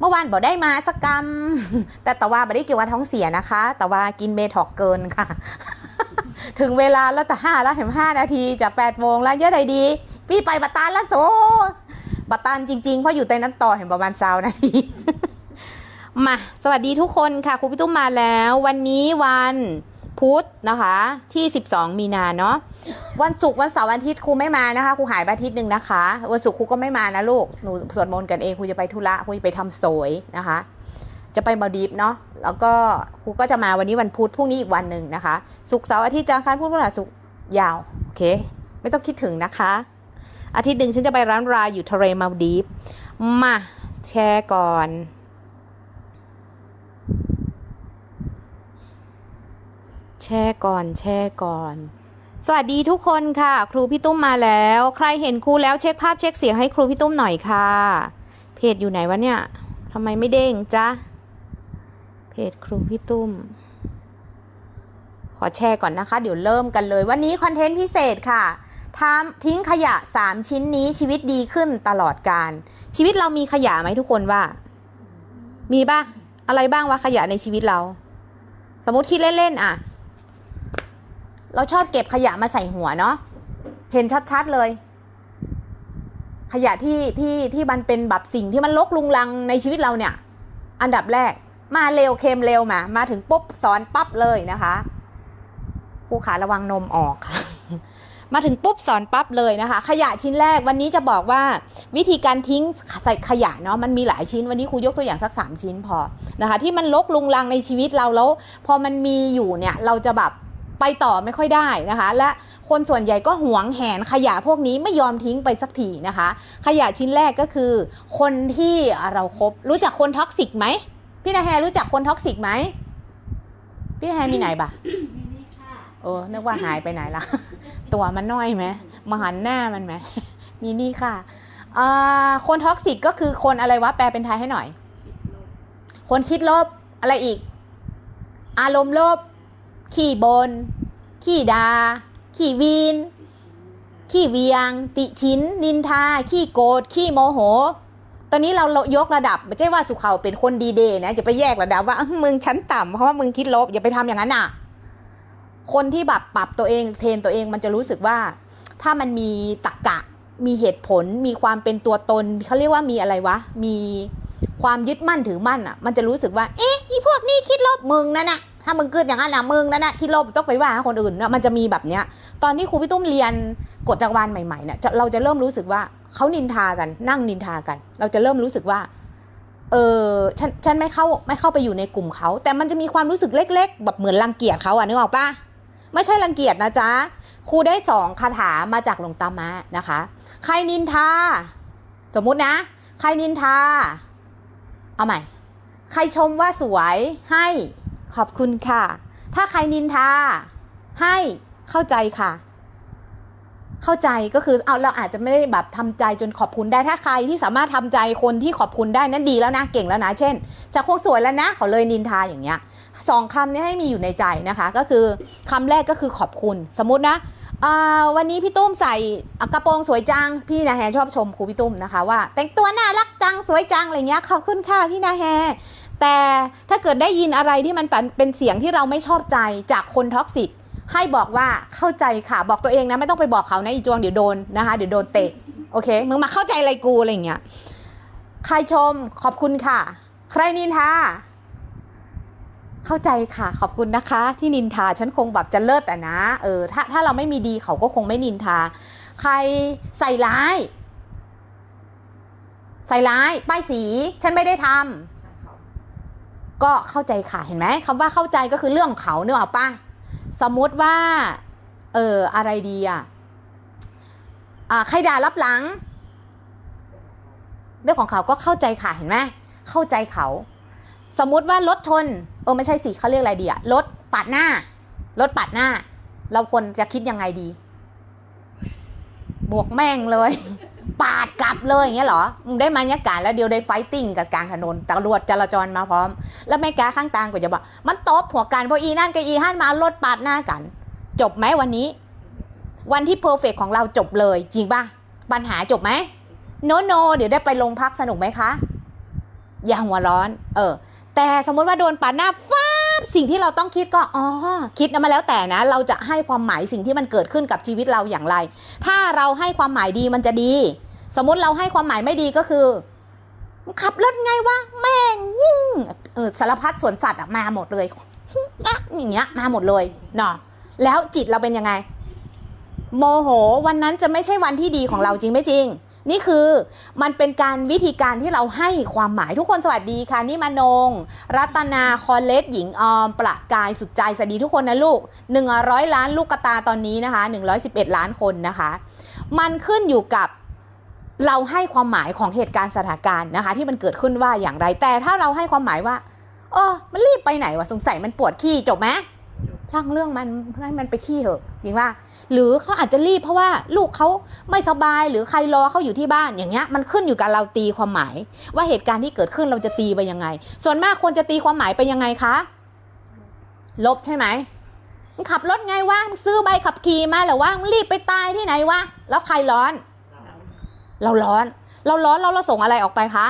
เมื่อวานบอกได้มาสักกรรม แต่แต่ว่าไม่ได้เกี่ยวกับท้องเสียนะคะ แต่ว่ากินเบทอกเกินค่ะ ถึงเวลาแล้วแต่ห้าแล้วเห็นห้านาทีจากแปดโมงแล้วเยอะใดดี พี่ไปบัตตานแล้วโซบัตตานจริงๆ เพราะอยู่ใต้นั้นต่อเห็นประมาณเซานาทีมาสวัสดีทุกคนค่ะครูพี่ตุ้มมาแล้ว วันนี้วัน พุธนะคะที่ 12 มีนาเนาะวันศุกร์วันเสาร์วันอาทิตย์ครูไม่มานะคะครูหายไปอาทิตย์หนึ่งนะคะ วันศุกร์ครูก็ไม่มานะลูกหนูสวดมนต์กันเองครูจะไปธุระครูจะไปทำโสยนะคะ จะไปมาดีฟเนาะแล้วก็ครูก็จะมาวันนี้วันพุธพรุ่งนี้อีกวันหนึ่งนะคะศุกร์เสาร์อาทิตย์จันทร์อังคารพุธพฤหัสศุกร์ยาวโอเค ไม่ต้องคิดถึงนะคะ อาทิตย์หนึ่งฉันจะไปร้านรายอยู่ทะเลมาดีฟมาแชร์ก่อน แช่ก่อน แช่ก่อน สวัสดีทุกคนค่ะ ครูพี่ตุ้มมาแล้ว ใครเห็นครูแล้วเช็คภาพเช็คเสียงให้ครูพี่ตุ้มหน่อยค่ะ เพจอยู่ไหนวะเนี่ยทำไมไม่เด้งจ๊ะเพจครูพี่ตุ้ม ขอแชร์ก่อนนะคะ เดี๋ยวเริ่มกันเลย วันนี้คอนเทนต์พิเศษค่ะทำทิ้งขยะ 3 ชิ้นนี้ชีวิตดีขึ้นตลอดการ ชีวิตเรามีขยะไหมทุกคนว่า มีบ้างอะไรบ้างวะขยะในชีวิตเรา สมมติคิดเล่นๆอะ เราชอบเก็บขยะมาใส่หัวเนาะเห็นชัดๆเลย ขยะที่ที่ที่มันเป็นแบบสิ่งที่มันลกลุงลังในชีวิตเราเนี่ย อันดับแรกมาเร็วเค็มเร็วมา มาถึงปุ๊บสอนปั๊บเลยนะคะผู้ขาระวังนมออกค่ะมาถึงปุ๊บสอนปั๊บเลยนะคะ ขยะชิ้นแรกวันนี้จะบอกว่าวิธีการทิ้งใส่ขยะเนาะมันมีหลายชิ้นวันนี้ครูยกตัวอย่างสักสามชิ้นพอนะคะ ที่มันลกลุงลังในชีวิตเราแล้ว พอมันมีอยู่เนี่ยเราจะแบบ ไปต่อไม่ค่อยได้นะคะ และคนส่วนใหญ่ก็หวงแหนขยะพวกนี้ไม่ยอมทิ้งไปสักทีนะคะ ขยะชิ้นแรกก็คือ คนที่เราครบรู้จักคนท็อกซิกไหมพี่นาแฮรู้จักคนท็อกซิกไหมพี่นาแฮมีไหนบ่ะนี่ค่ะเออนึกว่าหายไปไหนละตัวมันน้อยไหมมาหันหน้ามันไหมมีนี่ค่ะอ่าคนท็อกซิกก็คือคนอะไรวะแปลเป็นไทยให้หน่อย คนคิดลบอะไรอีก อารมณ์ลบ ขี้บน ขี้ดา ขี้วีน ขี้เวียง ติชิน นินทา ขี้โกรธ ขี้โมโห ตอนนี้เรายกระดับไม่ใช่ว่าสุเขาเป็นคนดีเดย์นะจะไปแยกระดับว่าอื้อมึงชั้นต่ำเพราะว่ามึงคิดลบอย่าไปทำอย่างนั้นอะ คนที่แบบปรับตัวเองเทรนตัวเองมันจะรู้สึกว่า ถ้ามันมีตรกกะ มีเหตุผล มีความเป็นตัวตนเขาเรียกว่ามีอะไรวะ มีความยึดมั่นถือมั่นอะ มันจะรู้สึกว่า เอ๊ะอีพวกนี้คิดลบมึงนั่นน่ะ ถ้ามึงเกิดอย่างนั้นนะมึงนั่นนะคิดลบต้องไปว่าคนอื่นนะมันจะมีแบบเนี้ย ตอนที่ครูพี่ตุ้มเรียนกฎจักรวาลใหม่ๆเนี่ยเราจะเริ่มรู้สึกว่าเขานินทากันนั่งนินทากัน เราจะเริ่มรู้สึกว่า เออฉันฉันไม่เข้าไม่เข้าไปอยู่ในกลุ่มเขาแต่มันจะมีความรู้สึกเล็ก ๆ แบบเหมือนรังเกียจเขาอะนึกออกปะไม่ใช่รังเกียจนะจ๊ะครูได้สองคาถามาจากหลวงตามะนะคะ ใครนินทา สมมุตินะ ใครนินทา เอาใหม่ ใครชมว่าสวยให้ ขอบคุณค่ะ ถ้าใครนินทาให้เข้าใจค่ะ เข้าใจก็คือเอาเราอาจจะไม่ได้แบบทำใจจนขอบคุณได้ถ้าใครที่สามารถทำใจคนที่ขอบคุณได้นั่นดีแล้วนะเก่งแล้วนะ เช่นจากพวกสวยแล้วนะเขาเลยนินทาอย่างเงี้ยสองคำนี้ให้มีอยู่ในใจนะคะ ก็คือคำแรกก็คือขอบคุณ สมมตินะอ่าวันนี้พี่ตุ้มใส่กระโปรงสวยจัง พี่นาแฮชอบชมครูพี่ตุ้มนะคะว่า แต่งตัวน่ารักจังสวยจังอะไรเงี้ยขอบคุณค่ะพี่นาแฮ แต่ถ้าเกิดได้ยินอะไรที่มันเป็นเสียงที่เราไม่ชอบใจจากคนท็อกซิกให้บอกว่าเข้าใจค่ะ บอกตัวเองนะไม่ต้องไปบอกเขานะอีจวงเดี๋ยวโดนนะคะเดี๋ยวโดนเตะโอเคมึงมาเข้าใจอะไรกูอะไรเงี้ยใครชมขอบคุณค่ะ ใครนินทาเข้าใจค่ะ ขอบคุณนะคะ ที่นินทาฉันคงแบบจะเลิศอ่นะเออถ้าถ้าเราไม่มีดีเขาก็คงไม่นินทา ใครใส่ร้าย ใส่ร้าย ป้ายสี ฉันไม่ได้ทำ ก็เข้าใจค่ะเห็นไหมคำว่าเข้าใจก็คือเรื่องของเขาเนื้อออกปะสมมติว่า เอออะไรดีอะอ่าใครด่ารับหลัง เรื่องของเขาก็เข้าใจค่ะเห็นไหมเข้าใจเขา สมมติว่ารถชนเออไม่ใช่สิเขาเรียกอะไรดีอะรถปาดหน้ารถปาดหน้า เราควรจะคิดยังไงดี บวกแม่งเลย ปาด กลับเลยอย่างเงี้ยเหรอมึงได้บรรยากาศแล้วเดียวได้ไฟติ้งกับกลางถนนตำรวจจราจรมาพร้อม แล้วแม่กาข้างตางก็จะบอกมันตบหัวกันเพราะอีนั่นกับอีฮั่นมารถปาดหน้ากัน จบไหมวันนี้ วันที่เพอร์เฟกของเราจบเลย จริงป่ะปัญหาจบไหมโนโนเดี๋ยวได้ไปโรงพักสนุกไหมคะอย่าหัวร้อน เออ แต่สมมติว่าโดนปาดหน้าฟาสิ่งที่เราต้องคิดก็อ๋อคิดนะมาแล้วแต่นะ เราจะให้ความหมายสิ่งที่มันเกิดขึ้นกับชีวิตเราอย่างไร ถ้าเราให้ความหมายดีมันจะดี สมมติเราให้ความหมายไม่ดีก็คือขับรถไงวะแม่งยิ่งเออสารพัดสวนสัตว์อะมาหมดเลยอะอย่างเงี้ยมาหมดเลยเนาะแล้วจิตเราเป็นยังไง โมโหวันนั้นจะไม่ใช่วันที่ดีของเราจริงไม่จริง นี่คือมันเป็นการวิธีการที่เราให้ความหมายทุกคนสวัสดีค่ะนี่มานง รัตนาคอนเลสหญิงออมประกายสุดใจสวัสดีทุกคนนะลูก 100 ล้านลูกกระตาตอนนี้นะคะ 111 ล้านคนนะคะ มันขึ้นอยู่กับ เราให้ความหมายของเหตุการณ์สถานการณ์นะคะ ที่มันเกิดขึ้นว่าอย่างไร แต่ถ้าเราให้ความหมายว่าเออมันรีบไปไหนวะสงสัยมันปวดขี้จบไหมช่างเรื่องมันให้มันไปขี้เถอะจริงว่า หรือเขาอาจจะรีบเพราะว่าลูกเขาไม่สบายหรือใครรอเขาอยู่ที่บ้านอย่างเงี้ยมันขึ้นอยู่กับเราตีความหมาย ว่าเหตุการณ์ที่เกิดขึ้นเราจะตีไปยังไง ส่วนมากคนจะตีความหมายไปยังไงคะ ลบใช่ไหมมึงขับรถไงวะมึงซื้อใบขับขี่มาหรือวะมึงรีบไปตายที่ไหนวะแล้วใครร้อน เราร้อน เราร้อนเราเราส่งอะไรออกไปคะ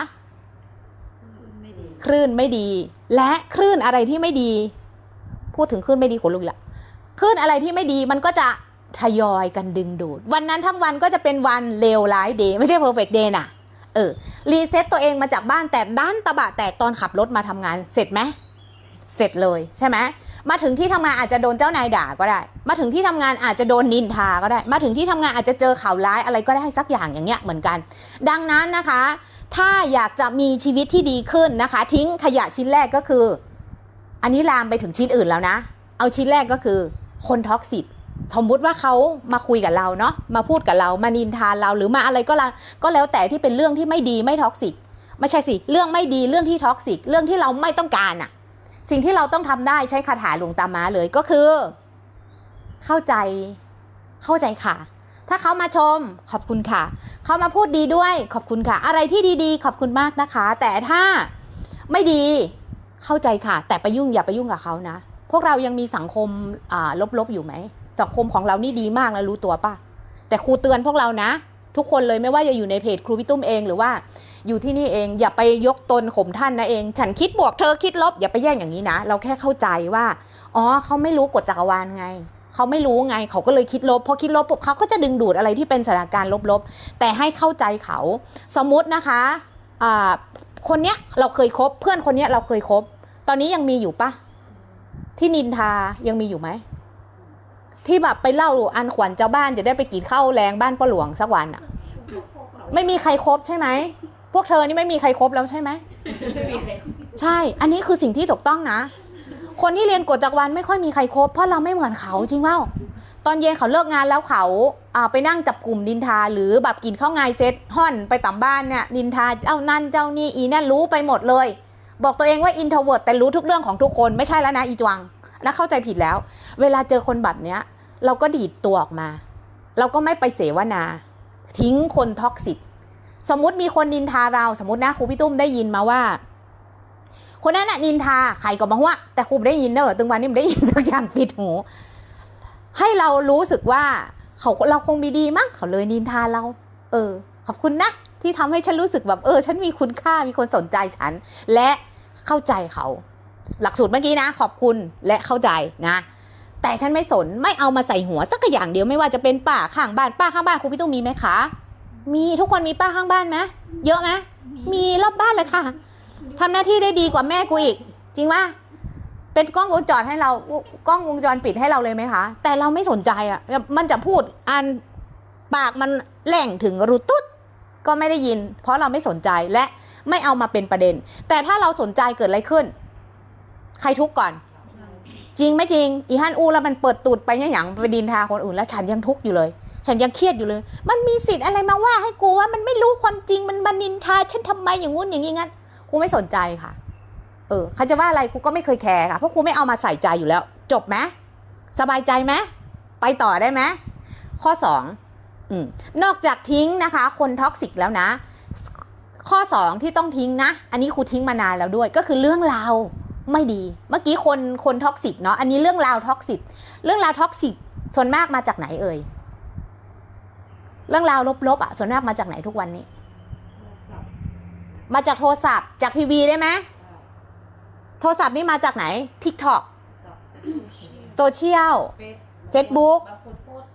ไม่ดีคลื่นไม่ดี และคลื่นอะไรที่ไม่ดี พูดถึงคลื่นไม่ดีขนลุกอีกละคลื่นอะไรที่ไม่ดีมันก็จะทยอยกันดึงดูด วันนั้นทั้งวันก็จะเป็นวันเลวร้ายเดย์ไม่ใช่เพอร์เฟกเดย์น่ะเออรีเซ็ตตัวเองมาจากบ้านแต่ด้านตะบะแตกตอนขับรถมาทำงานเสร็จไหมเสร็จเลยใช่ไหม มาถึงที่ทำงานอาจจะโดนเจ้านายด่าก็ได้ มาถึงที่ทำงานอาจจะโดนนินทาก็ได้ มาถึงที่ทำงานอาจจะเจอข่าวร้ายอะไรก็ได้สักอย่างอย่างเงี้ยเหมือนกัน ดังนั้นนะคะ ถ้าอยากจะมีชีวิตที่ดีขึ้นนะคะ ทิ้งขยะชิ้นแรกก็คือ อันนี้ลามไปถึงชิ้นอื่นแล้วนะ เอาชิ้นแรกก็คือคนท็อกซิตสมมติว่าเขามาคุยกับเราเนาะมาพูดกับเรามานินทาเราหรือมาอะไรก็แล้วก็แล้วแต่ที่เป็นเรื่องที่ไม่ดีไม่ท็อกซิกไม่ใช่สิ เรื่องไม่ดีเรื่องที่ท็อกซิกเรื่องที่เราไม่ต้องการอะ สิ่งที่เราต้องทำได้ใช้คาถาหลวงตามาเลยก็คือ เข้าใจ เข้าใจค่ะ ถ้าเขามาชมขอบคุณค่ะ เขามาพูดดีด้วยขอบคุณค่ะ อะไรที่ดีๆ ขอบคุณมากนะคะ แต่ถ้าไม่ดีเข้าใจค่ะ แต่ไปยุ่งอย่าไปยุ่งกับเขานะ พวกเรายังมีสังคมลบๆอยู่ไหมสังคมของเรานี่ดีมากแล้วรู้ตัวป่ะแต่ครูเตือนพวกเรานะ ทุกคนเลยไม่ว่าจะอยู่ในเพจครูพี่ตุ้มเองหรือว่า อยู่ที่นี่เองอย่าไปยกตนข่มท่านนะเอง ฉันคิดบวกเธอคิดลบอย่าไปแย่งอย่างนี้นะ เราแค่เข้าใจว่าอ๋อเขาไม่รู้กฎจักรวาลไงเขาไม่รู้ไงเขาก็เลยคิดลบพอคิดลบปุ๊บเขาก็จะดึงดูดอะไรที่เป็นสถานการณ์ลบๆ แต่ให้เข้าใจเขาสมมุตินะคะอ่าคนเนี้ยเราเคยคบเพื่อนคนเนี้ยเราเคยคบ ตอนนี้ยังมีอยู่ปะที่นินทายังมีอยู่ไหมที่แบบไปเล่าอันขวัญเจ้าบ้านจะได้ไปกินข้าวแรงบ้านป้าหลวงสักวันอะไม่มีใครครบใช่ไหม วกเธอนี่ไม่มีใครครบแล้วใช่ไหมไม่มีใครใช่ อันนี้คือสิ่งที่ถูกต้องนะ คนที่เรียนกฎจักรวาลไม่ค่อยมีใครครบเพราะเราไม่เหมือนเขาจริงเปล่าตอนเย็นเขาเลิกงานแล้วเขาอ่าไปนั่งจับกลุ่มดินทา หรือแบบกินข้าวไงเซ็ตห่อนไปต่ำบ้านเนี่ยดินทาเจ้านั่นเจ้านี่อีนั่นรู้ไปหมดเลย บอกตัวเองว่าอินโทรเวิร์ตแต่รู้ทุกเรื่องของทุกคนไม่ใช่แล้วนะอีจวังนะเข้าใจผิดแล้ว เวลาเจอคนแบบเนี้ย เราก็ดีดตัวออกมา เราก็ไม่ไปเสวนา ทิ้งคนท็อกซิต สมมติมีคนนินทาเราสมมตินะครูพี่ตุ้มได้ยินมาว่า คนนั้นน่ะนินทาใครก็มาว่าแต่ครูไม่ได้ยินเนอะตึงวันนี้มได้ยินสักอย่างปิดหู ให้เรารู้สึกว่าเขาเราคงมีดีมั้งเขาเลยนินทาเรา เออ ขอบคุณนะ ที่ทำให้ฉันรู้สึกแบบเออ ฉันมีคุณค่ามีคนสนใจฉัน และเข้าใจเขา หลักสูตรเมื่อกี้นะ ขอบคุณและเข้าใจนะแต่ฉันไม่สนไม่เอามาใส่หัวสักอย่างเดียวไม่ว่าจะเป็นป้าข้างบ้านป้าข้างบ้านครูพี่ตุ้มมีไหมคะ มีทุกคนมีป้าข้างบ้านไหมเยอะไหมมีรอบบ้านเลยค่ะทำหน้าที่ได้ดีกว่าแม่กูอีก จริงปะเป็นกล้องวงจรให้เรากล้องวงจรปิดให้เราเลยไหมคะแต่เราไม่สนใจอะมันจะพูดอันปากมันแหล่งถึงรูตุ๊ดก็ไม่ได้ยิน เพราะเราไม่สนใจและไม่เอามาเป็นประเด็น แต่ถ้าเราสนใจเกิดอะไรขึ้น ใครทุกข์ก่อน จริงไม่จริง อีฮันอูแล้วมันเปิดตูดไปเนี่ยอย่างไปดินทาคนอื่นแล้วฉันยังทุกข์อยู่เลย ฉันยังเครียดอยู่เลย มันมีสิทธิ์อะไรมาว่าให้กูว่ามันไม่รู้ความจริงมันมานินทาฉันทำไมอย่างงู้นอย่างงี้งั้นกูไม่สนใจค่ะ เออเขาจะว่าอะไรกูก็ไม่เคยแคร์ค่ะเพราะกูไม่เอามาใส่ใจอยู่แล้ว จบไหมสบายใจไหมไปต่อได้ไหมข้อสองอนอกจากทิ้งนะคะ คนท็อกซิกแล้วนะ ข้อสองที่ต้องทิ้งนะ อันนี้ครูทิ้งมานานแล้วด้วย ก็คือเรื่องราวไม่ดี เมื่อกี้คนคนท็อกซิกเนาะอันนี้เรื่องราวท็อกซิกเรื่องราวท็อกซิกส่วนมากมาจากไหนเอ่ย เรื่องราวลบๆอะส่วนมากมาจากไหนทุกวันนี้ มาจากโทรศัพท์ จากทีวีได้ไหมโทรศัพท์นี่มาจากไหน TikTok โซเชียล Facebook บางคนโพสต์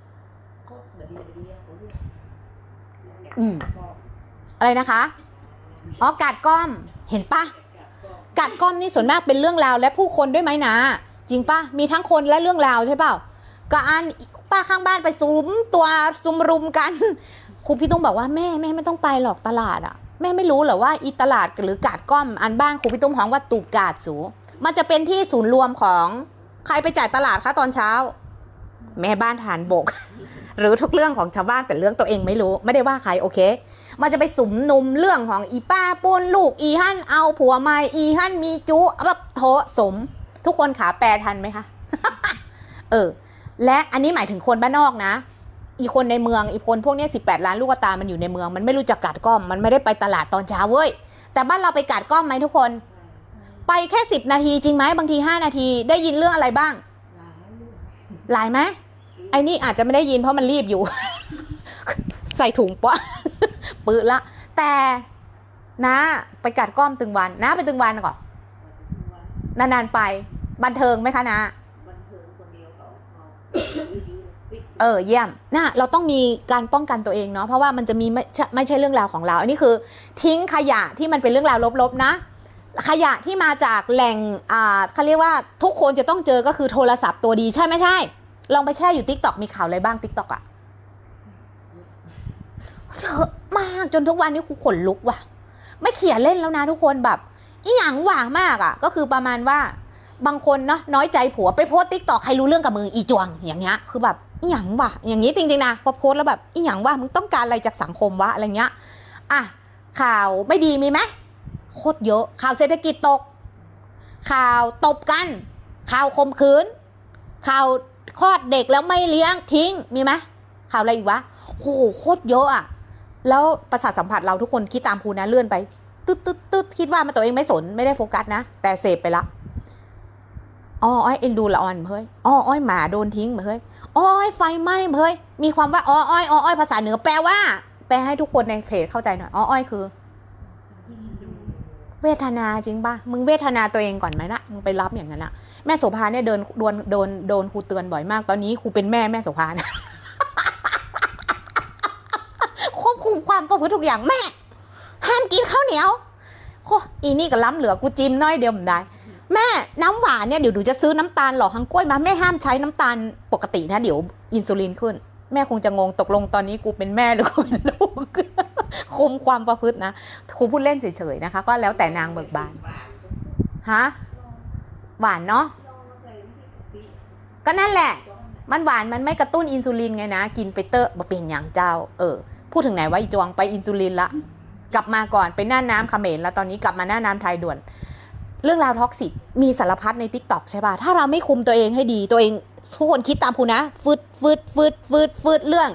โพสต์แบบดีแบบดีอะเขาเรียกอืมอะไรนะคะ อ๋อกาดก้อม เห็นปะกาดก้อมนี่ส่วนมากเป็นเรื่องราวและผู้คนด้วยไหมนะ จริงปะมีทั้งคนและเรื่องราวใช่เปล่าก็อัน ป้าข้างบ้านไปซุมตัวซุมรุมกัน ครูพี่ต้องบอกว่าแม่แม่ไม่ต้องไปหรอกตลาดอะแม่ไม่รู้เหรอว่าอีตลาดหรือกาดก้อมอันบ้านครูพี่ตุ้มฮ้องว่าตูกาดสู มันจะเป็นที่ศูนย์รวมของใครไปจ่ายตลาดคะตอนเช้า แม่บ้านฐานบก หรือทุกเรื่องของชาวบ้านแต่เรื่องตัวเองไม่รู้ไม่ได้ว่าใครโอเค มันจะไปสุมนุมเรื่องของอีป้าปุ้นลูกอีฮั่นเอาผัวใหม่อีฮั่นมีจุแบบโถสม ทุกคนขาแปลทันไหมคะ เออ และอันนี้หมายถึงคนบ้านนอกนะ อีคนในเมืองอีคนพวกเนี้สิบแปดล้านลูกตามันอยู่ในเมือง มันไม่รู้จักกัดก้อม มันไม่ได้ไปตลาดตอนเช้าเว้ย แต่บ้านเราไปกัดก้อมไหมทุกคน ไปแค่สิบนาทีจริงไหมบางทีห้านาทีได้ยินเรื่องอะไรบ้าง หลายไหมไอ้นี่อาจจะไม่ได้ยินเพราะมันรีบอยู่ ใส่ถุงปะปื้อละ แต่นะไปกัดก้อมตึงวันนะไปตึงวันก่อนนานๆไป บันเทิงไหมคะนะ บันเทิงคนเดียวเขา เออเยี่ยมนะเราต้องมีการป้องกันตัวเองเนาะเพราะว่ามันจะมีไม่ใช่ไม่ใช่เรื่องราวของเรา อันนี้คือทิ้งขยะที่มันเป็นเรื่องราวลบๆนะ ขยะที่มาจากแหล่งอ่าเขาเรียกว่าทุกคนจะต้องเจอก็คือโทรศัพท์ตัวดีใช่ไม่ใช่ ลองไปแช่อยู่ทิกตอกมีข่าวอะไรบ้างทิกตอกอะเยอะมากจนทุกวันนี้ครูขนลุกว่ะ ไม่เขียนเล่นแล้วนะทุกคนแบบอีหยังหว่างมากอะก็คือประมาณว่า บางคนเนาะน้อยใจผัวไปโพสติ๊กตอกใครรู้เรื่องกับมึงอีจวงอย่างเงี้ยคือแบบอีหยังวะอย่างนี้จริงๆนะพอโพสแล้วแบบอีหยังวะมึงต้องการอะไรจากสังคมวะอะไรเงี้ยอะข่าวไม่ดีมีไหมโคตรเยอะข่าวเศรษฐกิจตก ข่าวตบกัน ข่าวข่มขืนข่าวคลอดเด็กแล้วไม่เลี้ยงทิ้งมีไหมข่าวอะไรอีกวะโอ้โหโคตรเยอะอะแล้วประสาทสัมผัสเราทุกคนคิดตามครูนะเลื่อนไปตึ๊ดตึ๊ดตึ๊ดคิดว่ามันตัวเองไม่สนไม่ได้โฟกัสนะ แต่เสพไปละ อ้ออ้อยเอ็นดูละอ่อนเฮ้ยอ้ออ้อยหมาโดนทิ้งเฮ้ยอ้ออ้อยไฟไหม้เฮ้ยมีความว่าอ้ออ้อยอ้ออ้อยภาษาเหนือแปลว่า แปลให้ทุกคนในเพจเข้าใจหน่อยอ้ออ้อยคือ เวทนาจริงป่ะมึงเวทนาตัวเองก่อนไหมนะมึงไปรับอย่างนั้นอะแม่โสภาเนี่ยเดินโดนโดนโดนครูเตือนบ่อยมาก ตอนนี้ครูเป็นแม่แม่โสภานะควบคุมความประพฤติทุกอย่างแม่ห้ามกินข้าวเหนียวโคอีนี่ก็ล้ำเหลือกูจิ้มน้อยเดียวมันได้ แม่น้ำหวานเนี่ยเดี๋ยวหนูจะซื้อน้ำตาลหล่อฮังกล้วยมาแม่ห้ามใช้น้ำตาลปกตินะ เดี๋ยวอินซูลินขึ้น แม่คงจะงงตกลงตอนนี้กูเป็นแม่หรือกูเป็นลูกคุมความประพฤตินะครูพูดเล่นเฉยๆนะคะ ก็แล้วแต่นางเบิกบานฮะหวานเนาะก็นั่นแหละ มันหวานมันไม่กระตุ้นอินซูลินไงนะ กินไปเตอะมาเป็นอย่างเจ้า เออ พูดถึงไหนวะอีจวงไปอินซูลินละ กลับมาก่อนไปหน้าน้ำเขมรแล้วตอนนี้กลับมาหน้าน้ำไทยด่วน เรื่องราวท็อกซิกมีสารพัดในทิกตอกใช่ป่ะ ถ้าเราไม่คุมตัวเองให้ดีตัวเองทุกคนคิดตามครูนะฟืดฟืดฟืดฟืดฟืดเรื่อง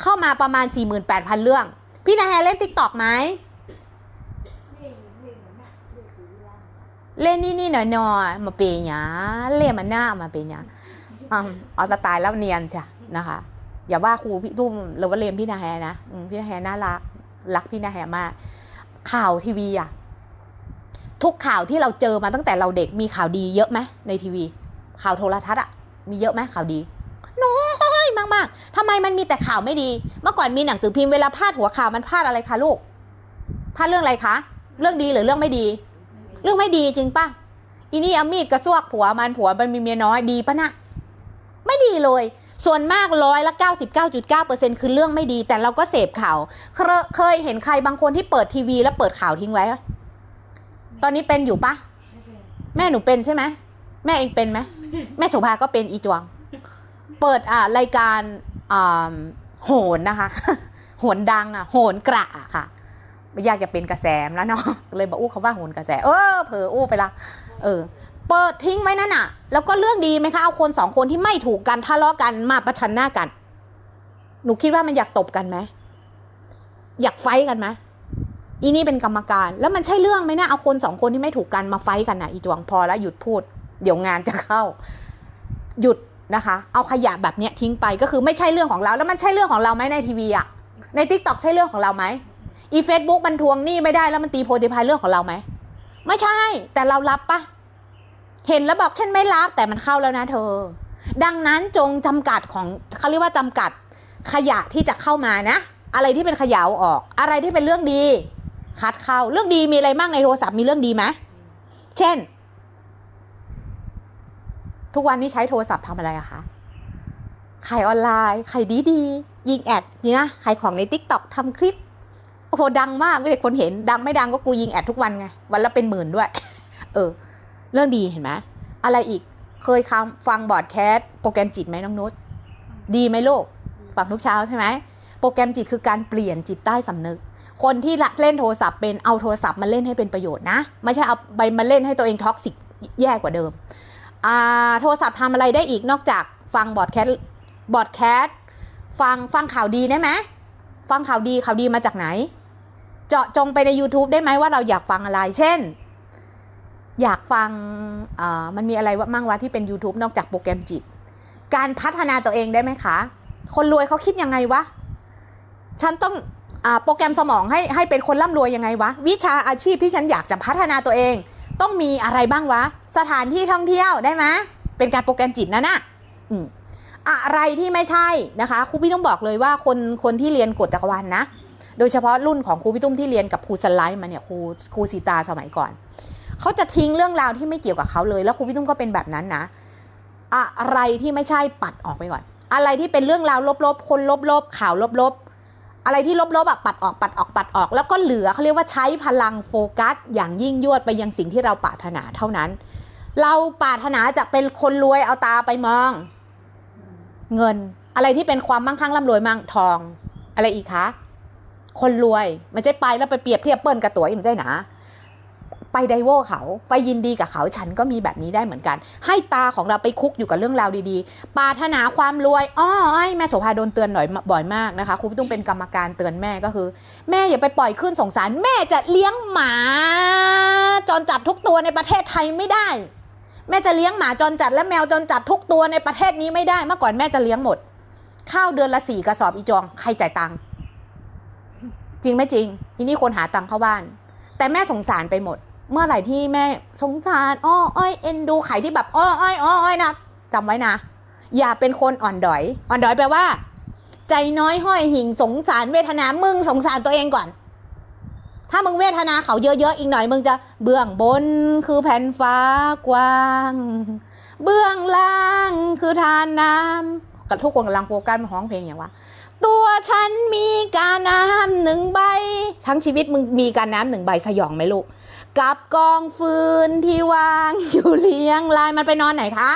เข้ามาประมาณ 48,000 เรื่อง พี่นาแฮเล่นทิกตอกไหมเล่นนี่นี่หน่อยหน่อยๆมาเป็นหยาเล่นมันหน้ามาเป็นหยาอืมเอาสไตล์แล้วเนียนจ้ะนะคะ อย่าว่าครูพี่ตุ้มหรือว่าเรียนพี่นาแฮนะพี่นาแฮน่ารักรักพี่นาแฮมาก ข่าวทีวีอะ ทุกข่าวที่เราเจอมาตั้งแต่เราเด็กมีข่าวดีเยอะไหมในทีวี ข่าวโทรทัศน์อะมีเยอะไหมข่าวดี น้อยมากๆทำไมมันมีแต่ข่าวไม่ดี เมื่อก่อนมีหนังสือพิมพ์เวลาพาดหัวข่าวมันพาดอะไรคะลูกพาดเรื่องอะไรคะเรื่องดีหรือเรื่องไม่ดี เรื่องไม่ดีจริงปะอีนี่เอามีดกระซวกผัวมันผัวมันมีเมียน้อยดีปะนะไม่ดีเลย ส่วนมากร้อยละ 99.9%คือเรื่องไม่ดี แต่เราก็เสพข่าวเคยเคยเห็นใครบางคนที่เปิดทีวีแล้วเปิดข่าวทิ้งไว้ ตอนนี้เป็นอยู่ปะแม่หนูเป็นใช่ไหมแม่เองเป็นไหมแม่สุภาก็เป็นอีจวง เปิดอ่ารายการอ่าโหนนะคะ โหนดังอะ โหนกระอะค่ะไม่อยากจะเป็นกระแสมแล้วเนาะเลยบอกอู้คำว่าโหนกระแส เออเผลออู้ไปละเออ เปิดทิ้งไว้นั่นน่ะแล้วก็เรื่องดีไหมคะเอาคนสองคนที่ไม่ถูกกันทะเลาะกันมาประชันหน้ากัน หนูคิดว่ามันอยากตบกันไหมอยากไฟกันไหม อีนี่เป็นกรรมการ แล้วมันใช่เรื่องไหมนะเอาคนสองคนที่ไม่ถูกกันมาไฟกันนะอีจวงพอแล้วหยุดพูด เดี๋ยวงานจะเข้า หยุดนะคะ เอาขยะแบบเนี้ยทิ้งไปก็คือไม่ใช่เรื่องของเรา แล้วมันใช่เรื่องของเราไหมในทีวีอะในทิกตอกใช่เรื่องของเราไหมอีเฟซบุ๊กมันทวงหนี้ไม่ได้แล้วมันตีโพธิพายเรื่องของเราไหมไม่ใช่ แต่เรารับปะเห็นแล้วบอกฉันไม่รับแต่มันเข้าแล้วนะเธอ ดังนั้นจงจำกัดของเขาเรียกว่าจำกัดขยะที่จะเข้ามานะ อะไรที่เป็นขยะออก อะไรที่เป็นเรื่องดี คัดเข้า เรื่องดีมีอะไรบ้างในโทรศัพท์มีเรื่องดีไหมเช่น ทุกวันนี้ใช้โทรศัพท์ทำอะไรอะคะขายออนไลน์ขายดีดีๆยิงแอดนี่นะขายของใน t ิ k t o k ทำคลิปโอ้โหดังมากไม่แต่คนเห็น ดังไม่ดังก็กูยิงแอดทุกวันไงวันละเป็นหมื่นด้วย เออ เรื่องดีเห็นไหมอะไรอีกเคยคำฟังบอร์ดแคสต์โปรแกรมจิตไหมน้องนุชดีไหมลูกฟังทุกเช้าใช่ไหมโปรแกรมจิตคือการเปลี่ยนจิตใต้สำนึก คนที่เล่นโทรศัพท์เป็นเอาโทรศัพท์มาเล่นให้เป็นประโยชน์นะ ไม่ใช่เอาไปมาเล่นให้ตัวเองท็อกซิกแย่กว่าเดิมโทรศัพท์ทำอะไรได้อีกนอกจากฟังบอดแคสต์บอดแคสฟังฟังข่าวดีได้ไหมฟังข่าวดีข่าวดีมาจากไหน เจาะจงไปใน YouTube ได้ไหมว่าเราอยากฟังอะไร เช่น อยากฟังมันมีอะไรวะมั่งวะที่เป็น YouTube นอกจากโปรแกรมจิต การพัฒนาตัวเองได้ไหมคะ คนรวยเขาคิดยังไงวะ ฉันต้อง โปรแกรมสมองให้ให้เป็นคนร่ำรวยยังไงวะ วิชาอาชีพที่ฉันอยากจะพัฒนาตัวเอง ต้องมีอะไรบ้างวะ สถานที่ท่องเที่ยวได้ไหมเป็นการโปรแกรมจิตนะน่ะอืมอะไรที่ไม่ใช่นะคะครูพี่ต้องบอกเลยว่าคนคนที่เรียนกฎจักรวาลนนะ โดยเฉพาะรุ่นของครูพี่ตุ้มที่เรียนกับครูสไลด์มาเนี่ยครูครูสีตาสมัยก่อนเขาจะทิ้งเรื่องราวที่ไม่เกี่ยวกับเขาเลย แล้วครูพี่ตุ้มก็เป็นแบบนั้นนะ อะไรที่ไม่ใช่ปัดออกไปก่อน อะไรที่เป็นเรื่องราวลบๆ คนลบๆข่าวลบๆ อะไรที่ลบๆอะปัดออกปัดออกปัดออก แล้วก็เหลือเขาเรียกว่าใช้พลังโฟกัส อย่างยิ่งยวดไปยังสิ่งที่เราปรารถนาเท่านั้น เราปรารถนาจะเป็นคนรวยเอาตาไปมอง เงินอะไรที่เป็นความมั่งคั่งร่ำรวยมั่งทอง อะไรอีกคะคนรวยมันจะไปแล้วไปเปรียบเทียบเปิ้ลกับตัวอีกมันจะหนา ไปไดโวเขาไปยินดีกับเขาฉันก็มีแบบนี้ได้เหมือนกัน ให้ตาของเราไปคุกอยู่กับเรื่องราวดีๆ ปาถนาความรวยอ้อยแม่โสภาโดนเตือนหน่อยบ่อยมากนะคะครูพี่ตุ้มเป็นกรรมการเตือนแม่ก็คือ แม่อย่าไปปล่อยขึ้นสงสาร แม่จะเลี้ยงหมาจรจัดทุกตัวในประเทศไทยไม่ได้ แม่จะเลี้ยงหมาจรจัดและแมวจรจัดทุกตัวในประเทศนี้ไม่ได้เมื่อก่อนแม่จะเลี้ยงหมดข้าวเดือนละสี่กระสอบอีจองใครจ่ายตังค์จริงไหมจริงทีนี่คนหาตังค์เข้าบ้าน แต่แม่สงสารไปหมด เมื่อไหร่ที่แม่สงสารอ้ออ้อยเอ็นดูไข่ที่แบบอ้ออ้อยอ้ออ้อยนะจำไว้นะ อย่าเป็นคนอ่อนดอย อ่อนดอยแปลว่า ใจน้อยห้อยหิ่งสงสารเวทนามึงสงสารตัวเองก่อน ถ้ามึงเวทนาเขาเยอะๆอีกหน่อย มึงจะเบื้องบนคือแผ่นฟ้ากว้าง เบื้องล่างคือทานน้ำกับทุกคนกำลังโฟกัสมาห้องเพลงอย่างว่าตัวฉันมีการน้ำหนึ่งใบ ทั้งชีวิตมึงมีการน้ำหนึ่งใบสยองไหมลูก กับกองฟืนที่วางอยู่เลี้ยงรายมันไปนอนไหนคะ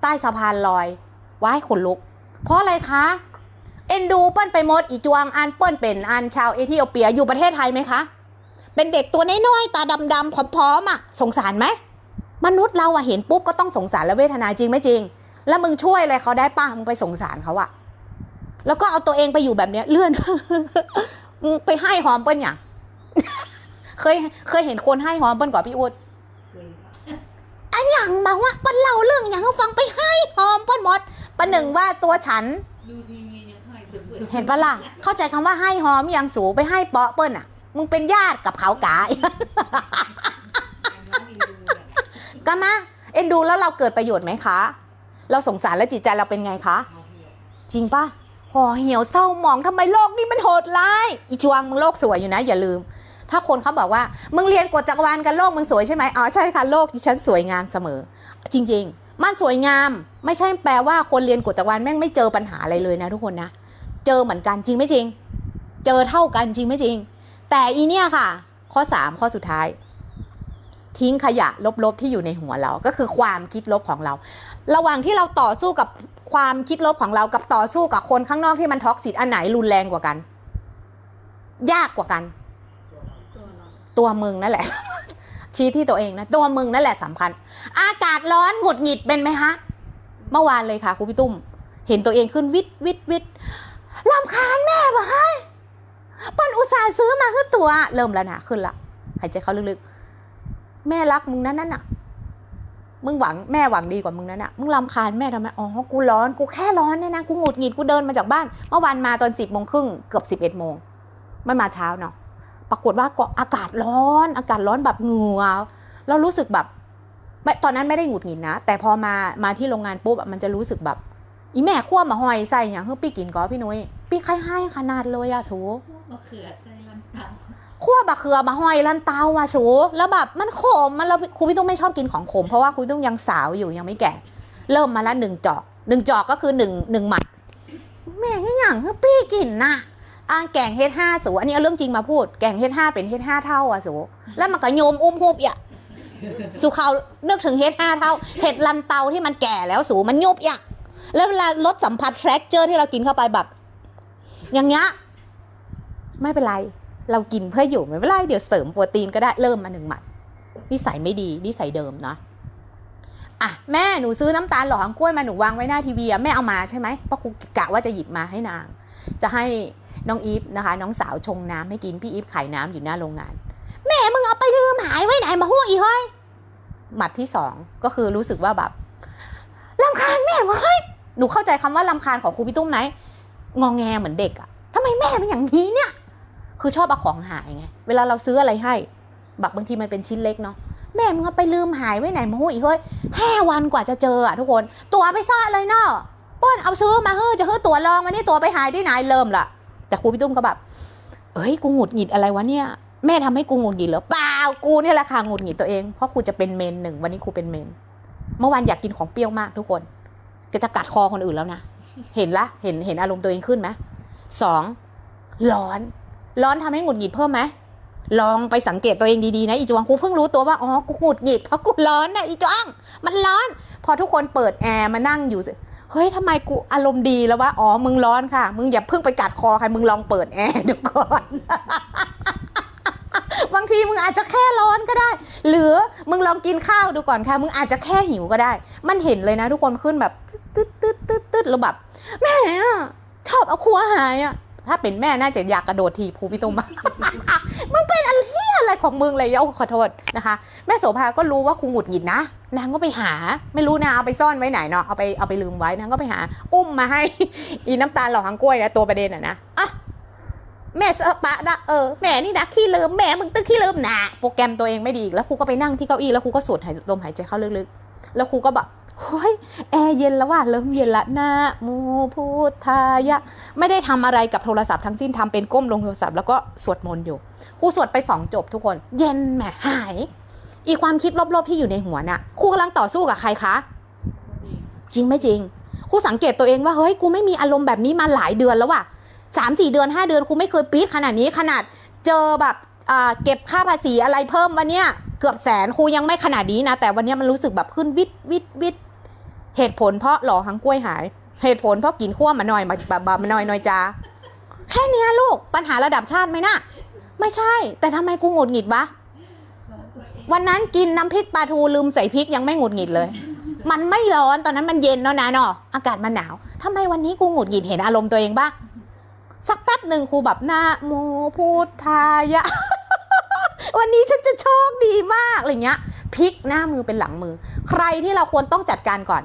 ใต้สะพานลอยว้ายขนลุก เพราะอะไรคะเอ็นดูเปิ้ลไปหมดอีจวงอันเปิ้ลเป็นอันชาวเอธิโอเปียอยู่ประเทศไทยไหมคะ เป็นเด็กตัวน้อยๆตาดำๆผอมๆอะสงสารไหมมนุษย์เราอะเห็นปุ๊บก็ต้องสงสารและเวทนาจริงไหมจริง แล้วมึงช่วยอะไรเขาได้ป้ามึงไปสงสารเขาอะแล้วก็เอาตัวเองไปอยู่แบบเนี้ยเลื่อน ไปให้หอมเปิ้ลอย่าง เคยเคยเห็นคนให้หอมเปิ้ลก่อนพี่อุดเคยค่ะอันอย่างมาว่าเปิ้ลเล่าเรื่องอย่างให้ฟังไปให้หอมเปิ้ลหมดประหนึ่งว่าตัวฉันดูทีวียังให้ถึงเปิดเห็นปะล่ะเข้าใจคำว่าให้หอมอย่างสูไปให้เปาะเปิ้ลอะ มึงเป็นญาติกับเขากาน้องมีดูเนี่ยก็มาเอ็นดูแล้วเราเกิดประโยชน์ไหมคะ เราสงสารและจิตใจเราเป็นไงคะเอาเถอะจริงปะห่อเหี่ยวเศร้าหมองทำไมโลกนี้มันโหดร้าย อีจวงมึงโลกสวยอยู่นะ อย่าลืม ถ้าคนเขาบอกว่า มึงเรียนกฎจักรวาลกันโลกมึงสวยใช่ไหมอ๋อใช่ค่ะโลกดิฉันสวยงามเสมอ จริง ๆ มันสวยงาม ไม่ใช่แปลว่าคนเรียนกฎจักรวาลแม่งไม่เจอปัญหาอะไรเลยนะทุกคนนะเจอเหมือนกันจริงไม่จริง เจอเท่ากันจริงไม่จริง แต่อีเนี่ยค่ะ ข้อสามข้อสุดท้าย ทิ้งขยะลบๆที่อยู่ในหัวเราก็คือความคิดลบของเรา ระหว่างที่เราต่อสู้กับความคิดลบของเรากับต่อสู้กับคนข้างนอกที่มันท็อกซิตอันไหนรุนแรงกว่ากัน ยากกว่ากัน ตัวมึงนั่นแหละ ชี้ที่ตัวเองนะ ตัวมึงนั่นแหละสำคัญ อากาศร้อนหงุดหงิดเป็นไหมฮะเมื่อวานเลยค่ะครูพี่ตุ้ม เห็นตัวเองขึ้นวิทวิทวิทลำคาญแม่ปะให้ปนอุตส่าห์ซื้อมาขึ้นตัว เริ่มแล้วนะขึ้นละหายใจเข้าลึกๆ แม่รักมึงนั่นนั่นน่ะมึงหวังแม่หวังดีกว่ามึงนั่นน่ะมึงรำคาญแม่ทำไม อ๋อ กูร้อน กูแค่ร้อนเนี่ยนะ กูหงุดหงิด กูเดินมาจากบ้าน เมื่อวานมาตอนสิบโมงครึ่งเกือบสิบเอ็ดโมงไม่มาเช้าเนาะ ปรากฏว่าก็อากาศร้อน อากาศร้อนแบบเหงื่อเรารู้สึกแบบไม่ตอนนั้นไม่ได้หงุดหงิดนะ แต่พอมามาที่โรงงานปุ๊บอะมันจะรู้สึกแบบอีแม่ขั้วมาหอยใส่อย่างเฮ้ยพี่กินก็พี่นุ้ยพี่ใครให้ขนาดเลยอะสูมะเขือใส่ลำเตาขั้วบะเขือมาหอยลันเตาอะสูแล้วแบบมันขมมันแล้วครูพี่ตุ้มไม่ชอบกินของขมเพราะว่าครูพี่ตุ้มยังสาวอยู่ยังไม่แก่ เริ่มมาละหนึ่งจอกหนึ่งจอกก็คือหนึ่งหนึ่งหมัดแม่ยังอย่างคือพี่กินน่ะ อ่าแกงเฮ็ดห้าสูอันนี้เอาเรื่องจริงมาพูด แกงเฮ็ดห้าเป็นเฮ็ดห้าเท่าอะสูแล้วมันก็โยมอุ้มหุบอะสูเขานึกถึงเฮ็ดห้าเท่าเห็ดลันเตาที่มันแก่แล้วสูมันยุบอะแล้วเวลารสสัมผัสแฟกเจอร์ที่เรากินเข้าไปแบบ อย่างเงี้ยไม่เป็นไร เรากินเพื่ออยู่ไม่เป็นไรเดี๋ยวเสริมโปรตีนก็ได้เริ่มมาหนึ่งหมัดนิสัยไม่ดีนิสัยเดิมนะอะแม่หนูซื้อน้ำตาลหล่อหางกล้วยมาหนูวางไว้หน้าทีวีอะแม่เอามาใช่ไหมเพราะครูกะว่าจะหยิบมาให้นาง จะให้ น้องอีฟนะคะ น้องสาวชงน้ำให้กินพี่อีฟขายน้ำอยู่หน้าโรงงาน แม่มึงเอาไปลืมหายไว้ไหนมาหัวอีเฮ้ยหมัดที่สองก็คือรู้สึกว่าแบบลำคาญแม่เว้ยหนูเข้าใจคำว่าลำคาญของครูพี่ตุ้มไหมงองแงเหมือนเด็กอะทำไมแม่เป็นอย่างนี้เนี่ย คือชอบเอาของหายไง เวลาเราซื้ออะไรให้แบบบางทีมันเป็นชิ้นเล็กเนาะแม่มึงเอาไปลืมหายไว้ไหนมาหูอีกเฮ้ยห้าวันกว่าจะเจออะทุกคน ตัวไปซ่อนเลยเนาะป้อนเอาซื้อมาเฮ้ยจะเฮ้ยตัวลองมานี่ตัวไปหายที่ไหนเริ่มละ แต่ครูพี่ตุ้มก็แบบเอ้ยกูหงุดหงิดอะไรวะเนี่ย แม่ทำให้กูหงุดหงิดเหรอเปล่ากูเนี่ยแหละค่ะหงุดหงิดตัวเองเพราะครูจะเป็นเมนหนึ่งวันนี้ครูเป็นเมน เมื่อวานอยากกินของเปรี้ยวมากทุกคนก็จะกัดคอคนอื่นแล้วนะเห็นละเห็นเห็นอารมณ์ตัวเองขึ้นไหมสองร้อน ร้อนทำให้หงุดหงิดเพิ่มไหมลองไปสังเกตตัวเองดีๆนะอีจวงครูเพิ่งรู้ตัวว่าอ๋อกูหงุดหงิดเพราะกูร้อนนะอีจวงมันร้อน พอทุกคนเปิดแอร์มานั่งอยู่ เฮ้ยทำไมกูอารมณ์ดีแล้ววะอ๋อมึงร้อนค่ะ มึงอย่าเพิ่งไปกัดคอใครมึงลองเปิดแอร์ดูก่อนบางทีมึงอาจจะแค่ร้อนก็ได้ หรือมึงลองกินข้าวดูก่อนค่ะ มึงอาจจะแค่หิวก็ได้ มันเห็นเลยนะทุกคนขึ้นแบบตึ๊ดตึ๊ดตึ๊ดตึ๊ดแล้วแบบแม่ชอบเอาครัวหายอะถ้าเป็นแม่น่าจะอยากกระโดดทีภูพี่ตุ้มมึงเป็นอะไรที่อะไรของมึงเลยเอาขอโทษนะคะ แม่โสภาก็รู้ว่าครูหงุดหงิดนะ นางก็ไปหาไม่รู้นะเอาไปซ่อนไว้ไหนเนาะเอาไปเอาไปลืมไว้นางก็ไปหา อุ้มมาให้ อีน้ำตาลหล่อหางกล้วยนะตัวประเด็นอะนะอะแม่สะปะนะเออแม่นี่นะขี้ลืมแม่มึงตึ้งขี้ลืมนะโปรแกรมตัวเองไม่ดีแล้วครูก็ไปนั่งที่เก้าอี้แล้วครูก็สูดหายลมหายใจเข้าลึกๆ แล้วครูก็แบบเฮ้ยแอร์เย็นแล้วว่ะเริ่มเย็นละนะโมพุทธายะ ไม่ได้ทำอะไรกับโทรศัพท์ทั้งสิ้นทำเป็นก้มลงโทรศัพท์แล้วก็สวดมนต์อยู่ครูสวดไปสองจบทุกคน เย็นแหมหาย อีความคิดลบๆที่อยู่ในหัวน่ะครูกำลังต่อสู้กับใครคะ จริงไม่จริงครูสังเกตตัวเองว่าเฮ้ยกูไม่มีอารมณ์แบบนี้มาหลายเดือนแล้วว่ะสามสี่เดือนห้าเดือนครูไม่เคยปี๊ดขนาดนี้ขนาดเจอแบบเก็บค่าภาษีอะไรเพิ่มวันเนี้ยเกือบแสนครูยังไม่ขนาดนี้นะ แต่วันนี้มันรู้สึกแบบขึ้นวิดวิดวิดเหตุผลเพราะหล่อหังกล้วยหาย เหตุผลเพราะกินขั้วมาหน่อยมาแบบมาหน่อยหน่อยจ้าแค่นี้ลูกปัญหาระดับชาติไหมนะไม่ใช่ แต่ทำไมกูหงุดหงิดวะ วันนั้นกินน้ำพริกปลาทูลืมใส่พริกยังไม่หงุดหงิดเลย มันไม่ร้อนตอนนั้นมันเย็นเนาะนะเนาะอากาศมันหนาวทำไมวันนี้กูหงุดหงิดเห็นอารมณ์ตัวเองปะสักแป๊บหนึ่งครูแบบหนะโมพุทธายะ วันนี้ฉันจะโชคดีมากอะไรเงี้ยพลิกหน้ามือเป็นหลังมือ ใครที่เราควรต้องจัดการก่อน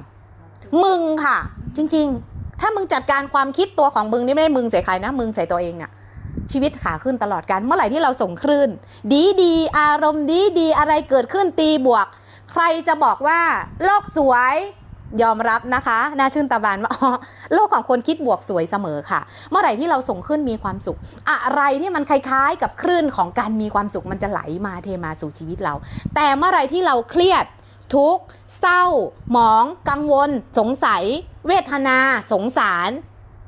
มึงค่ะ จริง ๆ ถ้ามึงจัดการความคิดตัวของมึงนี่ไม่ได้มึงใส่ใครนะ มึงใส่ตัวเองน่ะ ชีวิตขาขึ้นตลอดการเมื่อไหร่ที่เราส่งคลื่น ดีดีอารมณ์ดีดีอะไรเกิดขึ้นตีบวก ใครจะบอกว่า โลกสวยยอมรับนะคะน่าชื่นตาบานว่าโลกของคนคิดบวกสวยเสมอค่ะ เมื่อไหร่ที่เราส่งขึ้นมีความสุข อะไรที่มันคล้ายๆ กับคลื่นของการมีความสุขมันจะไหลมาเทมาสู่ชีวิตเรา แต่เมื่อไหร่ที่เราเครียดทุกข์เศร้า หมอง กังวล สงสัย เวทนา สงสาร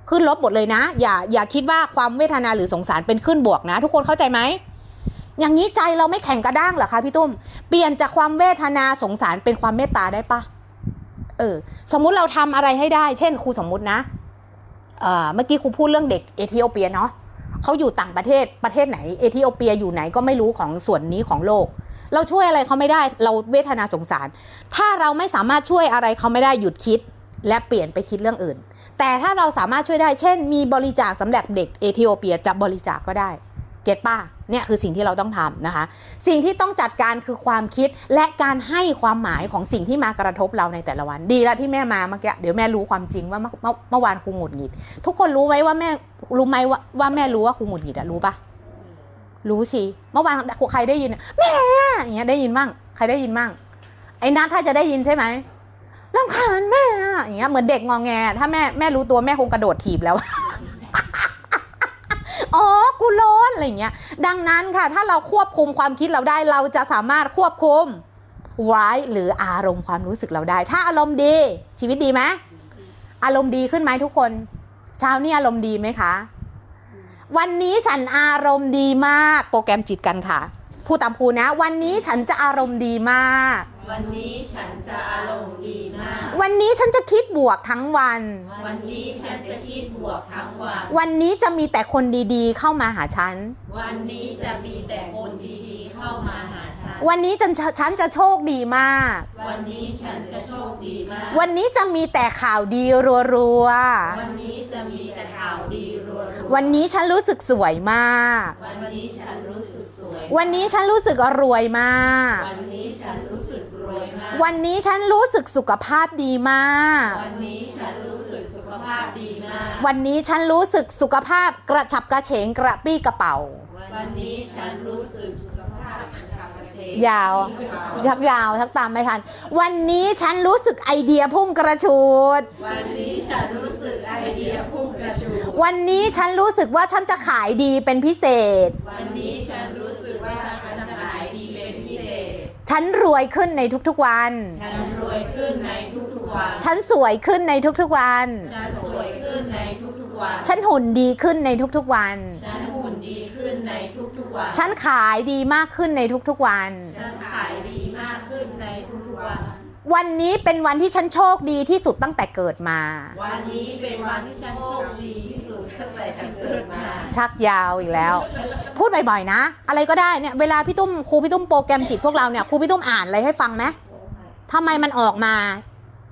ขึ้นลบหมดเลยนะ อย่าอย่าคิดว่าความเวทนาหรือสงสารเป็นขึ้นบวกนะ ทุกคนเข้าใจไหมอย่างนี้ใจเราไม่แข็งกระด้างเหรอคะพี่ตุ้มเปลี่ยนจากความเวทนาสงสารเป็นความเมตตาได้ปะเออสมมุติเราทำอะไรให้ได้ เช่นครูสมมุตินะเออเมื่อกี้ครูพูดเรื่องเด็กเอธิโอเปียเนาะเขาอยู่ต่างประเทศประเทศไหนเอธิโอเปียอยู่ไหนก็ไม่รู้ของส่วนนี้ของโลก เราช่วยอะไรเขาไม่ได้ เราเวทนาสงสาร ถ้าเราไม่สามารถช่วยอะไรเขาไม่ได้หยุดคิด และเปลี่ยนไปคิดเรื่องอื่น แต่ถ้าเราสามารถช่วยได้ เช่น มีบริจาคสำหรับเด็กเอธิโอเปียจะบริจาคก็ได้ เก็ตป้าเนี่ยคือสิ่งที่เราต้องทำนะคะ สิ่งที่ต้องจัดการคือความคิดและการให้ความหมายของสิ่งที่มากระทบเราในแต่ละวัน ดีแล้วที่แม่มาเมื่อกี้เดี๋ยวแม่รู้ความจริงว่าเมื่อเมื่อวานครูหงุดหงิด ทุกคนรู้ไหมว่าแม่รู้ไหมว่าว่าแม่รู้ว่าครูหงุดหงิดอะรู้ปะรู้ชีเมื่อวานใครได้ยินแม่อย่างเงี้ยได้ยินมั่งใครได้ยินมั่งไอ้นัทถ้าจะได้ยินใช่ไหมลำคาญแม่ อย่างเงี้ยเหมือนเด็กงองแง ถ้าแม่แม่รู้ตัวแม่คงกระโดดถีบแล้ว อ๋อ กูร้อนอะไรเงี้ย ดังนั้นค่ะ ถ้าเราควบคุมความคิดเราได้เราจะสามารถควบคุมไว้หรืออารมณ์ความรู้สึกเราได้ ถ้าอารมณ์ดี ชีวิตดีไหมอารมณ์ดีขึ้นไหมทุกคน เช้านี้อารมณ์ดีไหมคะ วันนี้ฉันอารมณ์ดีมาก โปรแกรมจิตกันค่ะ พูดตามครูนะ วันนี้ฉันจะอารมณ์ดีมาก วันนี้ฉันจะอารมณ์ดีมาก วันนี้ฉันจะคิดบวกทั้งวัน วันนี้ฉันจะคิดบวกทั้งวัน วันนี้จะมีแต่คนดีๆ เข้ามาหาฉัน วันนี้จะมีแต่คนดีๆ เข้ามาหาฉัน วันนี้ฉันฉันจะโชคดีมาก วันนี้ฉันจะโชคดีมาก วันนี้จะมีแต่ข่าวดีรัววันนี้จะมีแต่ข่าวดีรัวๆ วันนี้ฉันรู้สึกสวยมาก วันนี้ฉันรู้สึกสวย วันนี้ฉันรู้สึกรวยมาก วันนี้ฉันรู้สึก รวยมาก วันนี้ฉันรู้สึกสุขภาพดีมาก วันนี้ฉันรู้สึกสุขภาพดีมาก วันนี้ฉันรู้สึกสุขภาพกระฉับกระเฉงกระปี้กระเป๋า วันนี้ฉันรู้สึกสุขภาพกระฉับกระเฉงยาว ทักยาวทักตามไม่ทัน วันนี้ฉันรู้สึกไอเดียพุ่งกระชูด วันนี้ฉันรู้สึกไอเดียพุ่งกระชูด วันนี้ฉันรู้สึกว่าฉันจะขายดีเป็นพิเศษ วันนี้ฉันรู้สึกว่าฉันจะขายดีเป็นพิเศษ ฉันรวยขึ้นในทุกๆวัน ฉันรวยขึ้นในทุกๆวัน ฉันสวยขึ้นในทุกๆวัน ฉันสวยขึ้นในทุกๆวัน ฉันหุ่นดีขึ้นในทุกๆวัน ฉันหุ่นดีขึ้นในทุกๆวัน ฉันขายดีมากขึ้นในทุกๆวัน ฉันขายดีมากขึ้นในทุกๆวัน วันนี้เป็นวันที่ฉันโชคดีที่สุดตั้งแต่เกิดมา วันนี้เป็นวันที่ฉันโชคดีที่สุด ตั้งแต่ฉันเกิดมา ชักยาวอีกแล้ว พูดบ่อยๆนะ อะไรก็ได้เนี่ยเวลาพี่ตุ้มครูพี่ตุ้มโปรแกรมจิตพวกเราเนี่ยครูพี่ตุ้มอ่านอะไรให้ฟังไหมทำไมมันออกมา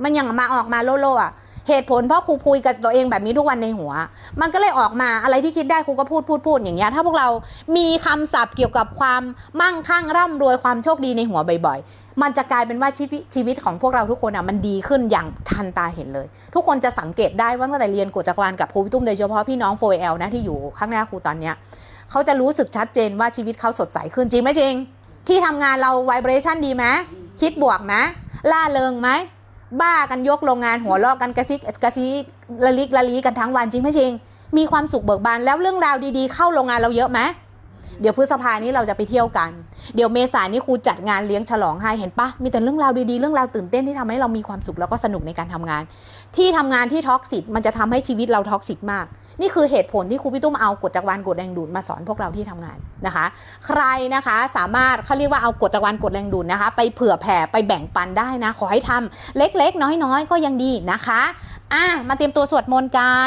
มันยังมาออกมาโลโลอะ เหตุผลเพราะครูคุยกับตัวเองแบบนี้ทุกวันในหัว มันก็เลยออกมาอะไรที่คิดได้ครูก็พูดพูดพูดอย่างเงี้ยถ้าพวกเรามีคำศัพท์เกี่ยวกับความมั่งคั่งร่ำรวยความโชคดีในหัวบ่อยๆ มันจะกลายเป็นว่าชีวิตชีวิตของพวกเราทุกคนอะมันดีขึ้นอย่างทันตาเห็นเลย ทุกคนจะสังเกตได้ว่าตั้งแต่เรียนกฎจักรวาลกับครูพี่ตุ้มโดยเฉพาะพี่น้องโฟเอลนะที่อยู่ข้างหน้าครูตอนเนี้ยเขาจะรู้สึกชัดเจนว่าชีวิตเขาสดใสขึ้นจริงไหมจริงที่ทำงานเราไวเบรชั่นดีไหมคิดบวกไหมล่าเริงไหม บ้ากันยกโรงงานหัวลอกกันกระซิกกระซิกละลิกละลีกันทั้งวันจริงไหมจริง มีความสุขเบิกบานแล้วเรื่องราวดีๆ เข้าโรงงานเราเยอะไหมเดี๋ยวพฤษภานี้เราจะไปเที่ยวกัน เดี๋ยวเมษานี้ครูจัดงานเลี้ยงฉลองให้เห็นปะมีแต่เรื่องราวดีๆ เรื่องราวตื่นเต้นที่ทำให้เรามีความสุขแล้วก็สนุกในการทำงาน ที่ทำงานที่ท็อกซิตมันจะทำให้ชีวิตเราท็อกซิตมาก นี่คือเหตุผลที่ครูพี่ตุ้มเอากฎจักรวาลกฎแรงดูดมาสอนพวกเราที่ทำงานนะคะ ใครนะคะสามารถเขาเรียกว่าเอากฎจักรวาลกฎแรงดูดนะคะ ไปเผื่อแผ่ไปแบ่งปันได้นะ ขอให้ทำเล็กๆ น้อยๆ ก็ยังดีนะคะอะมาเตรียมตัวสวดมนต์กัน